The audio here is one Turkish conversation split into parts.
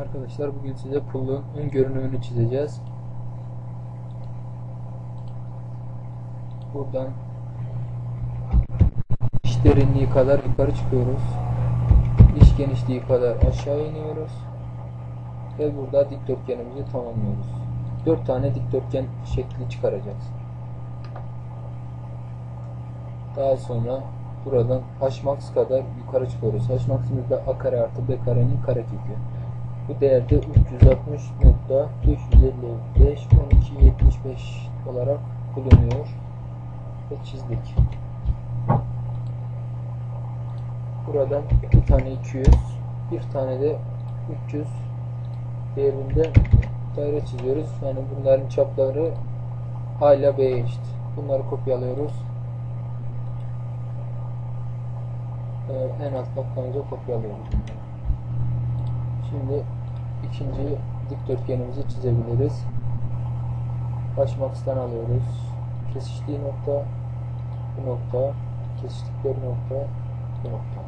Arkadaşlar bugün size pull'un ön görünümünü çizeceğiz. Buradan iş derinliği kadar yukarı çıkıyoruz. İş genişliği kadar aşağı iniyoruz. Ve burada dikdörtgenimizi tamamlıyoruz. 4 tane dikdörtgen şekli çıkaracağız. Daha sonra buradan Hmax kadar yukarı çıkıyoruz. Hmax'ımız da a kare artı b karenin karekökü. Bu değerde 360.555.12.75 olarak bulunuyor ve çizdik. Buradan bir tane 200, bir tane de 300 değerinde daire çiziyoruz. Yani bunların çapları A ile B'ye eşit. Bunları kopyalıyoruz. Ee, en alt noktamıza kopyalıyoruz. Şimdi ikinci dikdörtgenimizi çizebiliriz. Başmakstan alıyoruz. Kesiştiği nokta bu nokta, kesiştikleri nokta bu nokta.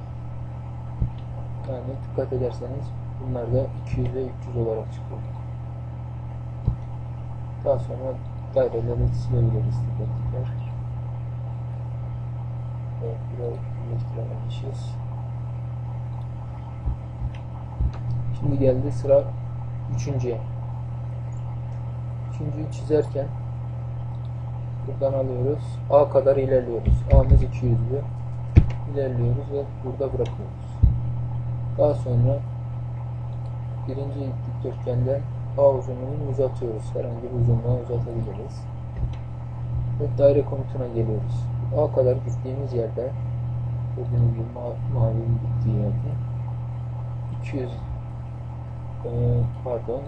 Yani dikkat ederseniz bunlar da 200 ve 300 olarak çıkıyor. Daha sonra daireleri silebiliriz tekrar. Evet, biraz birleştirememişiz. Şimdi geldi sıra üçüncüye. Üçüncüyü çizerken buradan alıyoruz. A kadar ilerliyoruz. A'mız 200'lü. İlerliyoruz ve burada bırakıyoruz. Daha sonra birinci dikdörtgenden A uzunluğunu uzatıyoruz. Herhangi bir uzunluğa uzatabiliriz. Ve daire komutuna geliyoruz. A kadar gittiğimiz yerde gördüğünüz gibi ma mavinin gittiği yerde 200 e, pardon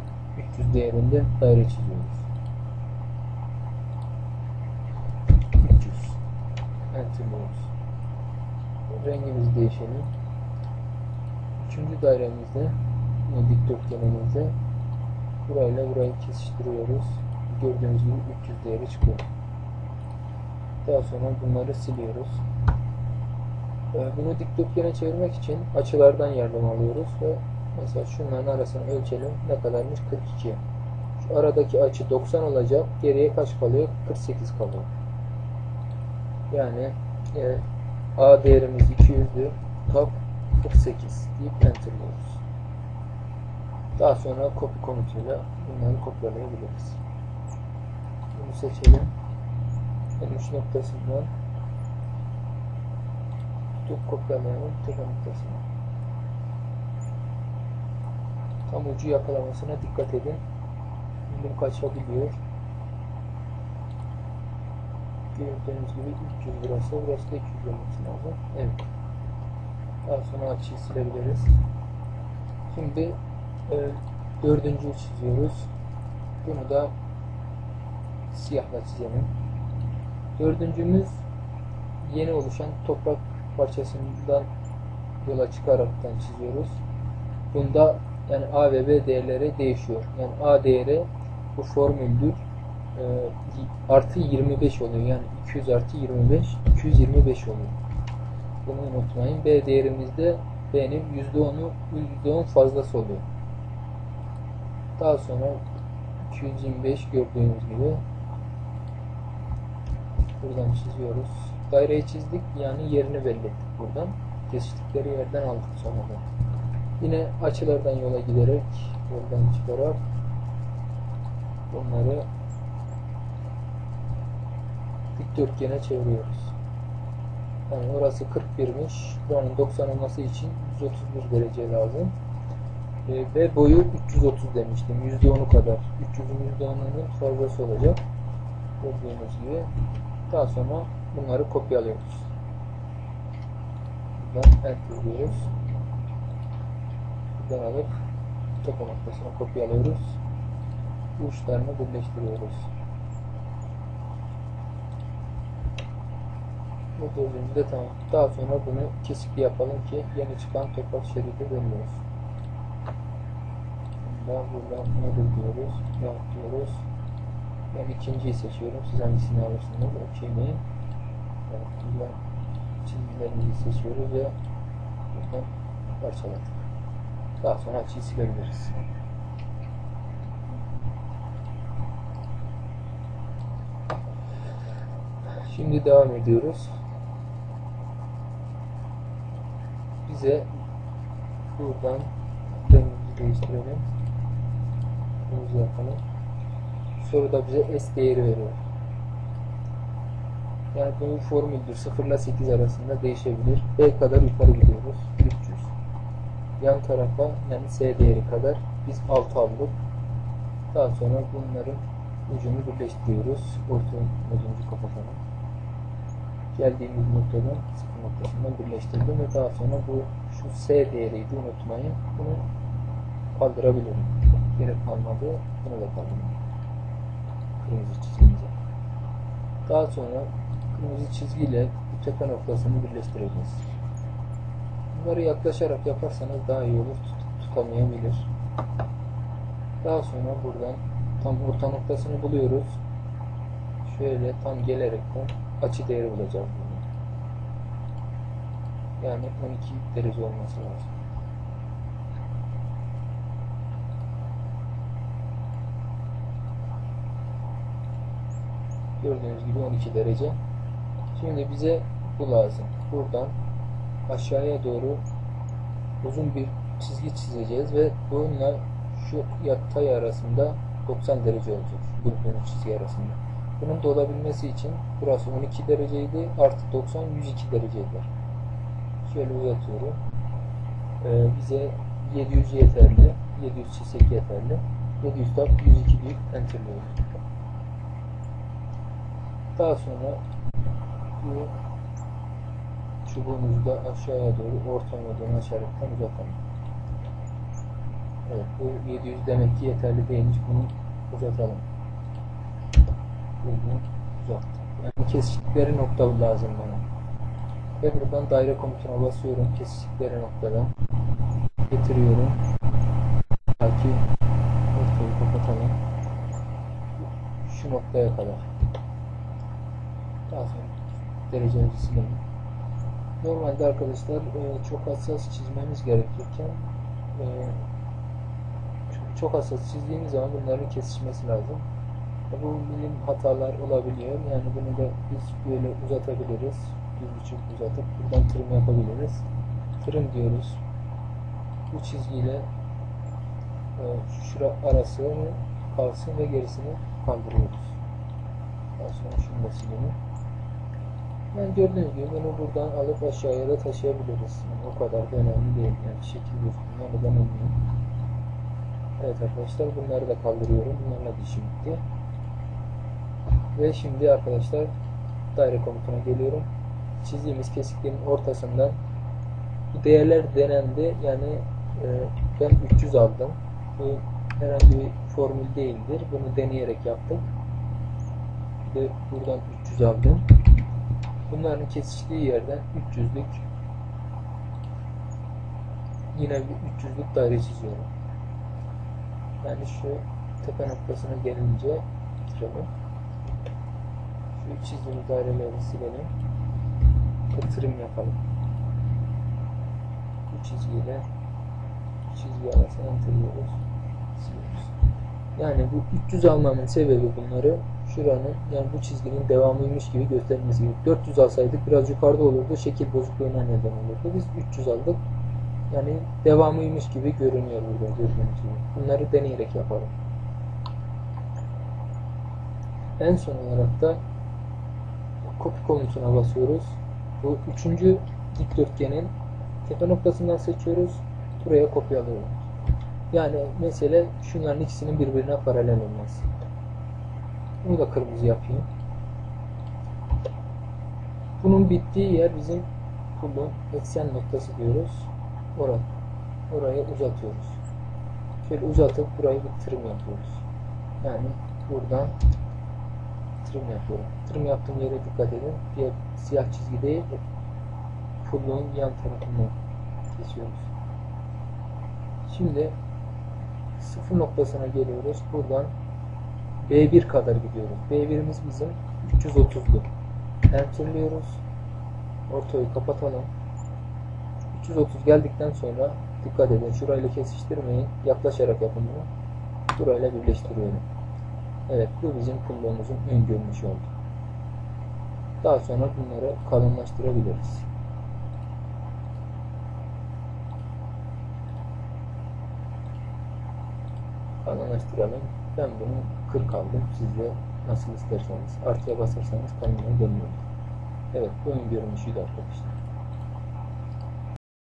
300 değerinde daire çiziyoruz. 300 enterliyoruz. Rengimizi değişelim. Üçüncü dairemizde yine dikdörtgenimizde burayla burayı kesiştiriyoruz. Gördüğünüz gibi 300 değeri çıkıyor. Daha sonra bunları siliyoruz. Bunu dikdörtgene çevirmek için açılardan yardım alıyoruz ve mesela şunların arasını ölçelim. Ne kadarmış? 42. Şu aradaki açı 90 olacak. Geriye kaç kalıyor? 48 kalıyor. Yani e, A değerimiz 200'dü. Kap 48 deyip enterliyoruz. Daha sonra copy komutuyla bunları kopyalayabiliriz. Bunu seçelim. En uç noktasından tutup kopyalayalım tepe noktasına. Tam ucu yakalamasına dikkat edin. Milim kaçabiliyor. Gördüğünüz gibi 300 burası, burası da 200 olması lazım. Evet. Daha sonra açıyı silebiliriz. Şimdi e, dördüncüyü çiziyoruz. Bunu da siyahla çizelim. Dördüncümüz yeni oluşan toprak parçasından yola çıkaraktan çiziyoruz. Bunda yani A ve B değerleri değişiyor. Yani A değeri bu formüldür. E, artı 25 oluyor. Yani 200 artı 25 225 oluyor. Bunu unutmayın. B değerimizde B'nin %10'u %10 fazlası oluyor. Daha sonra 225 gördüğünüz gibi buradan çiziyoruz. Daireyi çizdik yani yerini belli ettik buradan. Kesiştikleri yerden aldık sonradan. Yine açılardan yola giderek yoldan çıkarak bunları dikdörtgene çeviriyoruz. Yani orası 41'miş. Buranın 90 olması için 131 derece lazım. E, ve boyu 330 demiştim. %10'u kadar. 300'ün %10'unun fazlası olacak. Gördüğünüz gibi. Daha sonra bunları kopyalıyoruz. Buradan enter diyoruz. Buradan alıp topa noktasına kopyalıyoruz. Uçlarını birleştiriyoruz. Bu dördüncü tamam. Daha sonra bunu kesikli yapalım ki yeni çıkan toprak şeridi belli Bunda buradan nedir diyoruz. Yok diyoruz. Ben ikinciyi seçiyorum. Siz hangisini alırsınız? Okey mi? Evet, buradan çizgilerimizi seçiyoruz ve buradan parçaladık. Daha sonra açıyı silebiliriz. Şimdi devam ediyoruz. Bize buradan rengimizi değiştirelim. Kırmızı yapalım. Soruda bize S değeri veriyor. Yani bu formüldür. 0 ile 8 arasında değişebilir. B kadar yukarı gidiyoruz. 300. Yan tarafa yani S değeri kadar biz 6 aldık. Daha sonra bunların ucunu birleştiriyoruz. Orta ucumuzu kapatalım. Geldiğimiz noktadan sıfır noktasından birleştirdim ve daha sonra bu şu S değeriydi unutmayın. Bunu kaldırabilirim. Gerek kalmadı. Bunu da kaldırdım. Kırmızı çizgimize. Daha sonra kırmızı çizgiyle bu tepe noktasını birleştireceğiz. Bunları yaklaşarak yaparsanız daha iyi olur. Tut- tutamayabilir. Daha sonra buradan tam orta noktasını buluyoruz. Şöyle tam gelerekten açı değeri bulacağız. Bunu. Yani 12 derece olması lazım. Gördüğünüz gibi 12 derece. Şimdi bize bu lazım. Buradan aşağıya doğru uzun bir çizgi çizeceğiz ve bununla şu yatay arasında 90 derece olacak. Bu bu çizgi arasında. Bunun da olabilmesi için burası 12 dereceydi. Artı 90 102 derece eder. Şöyle uzatıyorum. Ee, bize 700 yeterli. 700 çizsek yeterli. 700 tap 102 deyip enterliyoruz. Daha sonra bu çubuğumuzu da aşağıya doğru orta nodunu açaraktan uzatalım. Evet bu 700 demek ki yeterli değilmiş. Bunu uzatalım. Bunu uzattım. Yani kesiştikleri nokta lazım bana. Ve buradan daire komutuna basıyorum. Kesiştikleri noktadan getiriyorum. Ta ki ortayı kapatalım. Şu noktaya kadar. Daha sonra derecemizi silelim. Normalde arkadaşlar e, çok hassas çizmemiz gerekirken e, çok, hassas çizdiğimiz zaman bunların kesişmesi lazım. E, Bu milim hatalar olabiliyor. Yani bunu da biz böyle uzatabiliriz. Bir buçuk uzatıp buradan trim yapabiliriz. Trim diyoruz. Bu çizgiyle e, şura arasını kalsın ve gerisini kaldırıyoruz. Daha sonra şunu da silelim. Yani gördüğünüz gibi bunu buradan alıp aşağıya da taşıyabiliriz. Yani o kadar da önemli değil. Yani şekil gözükmüyor. Neden olmuyor? Evet arkadaşlar bunları da kaldırıyorum. Bunlarla da bitti. Ve şimdi arkadaşlar daire komutuna geliyorum. Çizdiğimiz kesiklerin ortasından bu değerler denendi. Yani e, ben 300 aldım. Bu herhangi bir formül değildir. Bunu deneyerek yaptım. Bir de buradan 300 aldım. Bunların kesiştiği yerden 300'lük yine bir 300'lük daire çiziyorum. Yani şu tepe noktasına gelince bitirelim. Şu çizdiğimiz daireleri silelim. Kıtırım yapalım. Bu çizgiyle çizgi arasına enterliyoruz. Siliyoruz. Yani bu 300 almamın sebebi bunları şuranın yani bu çizginin devamıymış gibi göstermesi gibi. 400 alsaydık biraz yukarıda olurdu. Şekil bozukluğuna neden olurdu. Biz 300 aldık. Yani devamıymış gibi görünüyor burada gördüğünüz gibi. Bunları deneyerek yapalım. En son olarak da copy komutuna basıyoruz. Bu üçüncü dikdörtgenin tepe noktasından seçiyoruz. Buraya kopyalıyoruz. Yani mesele şunların ikisinin birbirine paralel olması. Bunu da kırmızı yapayım. Bunun bittiği yer bizim kulun eksen noktası diyoruz. Oraya, oraya uzatıyoruz. Şöyle uzatıp burayı bir trim yapıyoruz. Yani buradan trim yapıyorum. Trim yaptığım yere dikkat edin. Diğer siyah çizgi değil, pulluğun yan tarafını kesiyoruz. Şimdi sıfır noktasına geliyoruz. Buradan B1 kadar gidiyoruz. B1'imiz bizim 330'lu. Enterliyoruz. Ortayı kapatalım. 330 geldikten sonra Dikkat edin. Şurayla kesiştirmeyin. Yaklaşarak yapın bunu. Burayla birleştiriyorum. Evet bu bizim pullonumuzun ön görünüşü oldu. Daha sonra bunları kalınlaştırabiliriz. Kalınlaştıralım. Ben bunu 40 aldım. Siz de nasıl isterseniz. Artıya basarsanız kalınlığı dönüyor. Evet bu ön görünüşüydü arkadaşlar.